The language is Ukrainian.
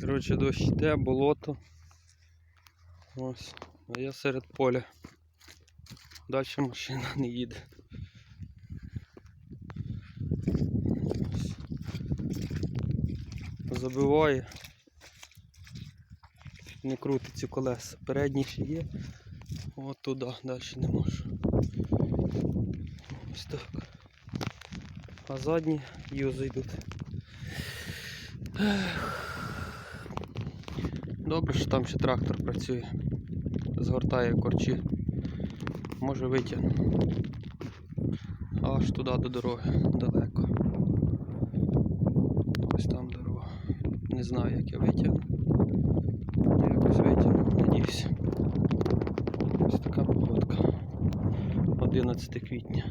Коротше, дощ йде, болото. Ось. А я серед поля. Далі машина не їде. Ось. Забиває. Не крутиться колеса. Передні ще є. От туди, далі не можу. Ось так. А задні юзи йдуть. Добре, що там ще трактор працює. Згортає корчі. Може витягне. Аж туди до дороги далеко. Ось там дорога. Не знаю, як я витягну. Ну, Якось витягну, надіюся. Ось така погодка. 11 квітня.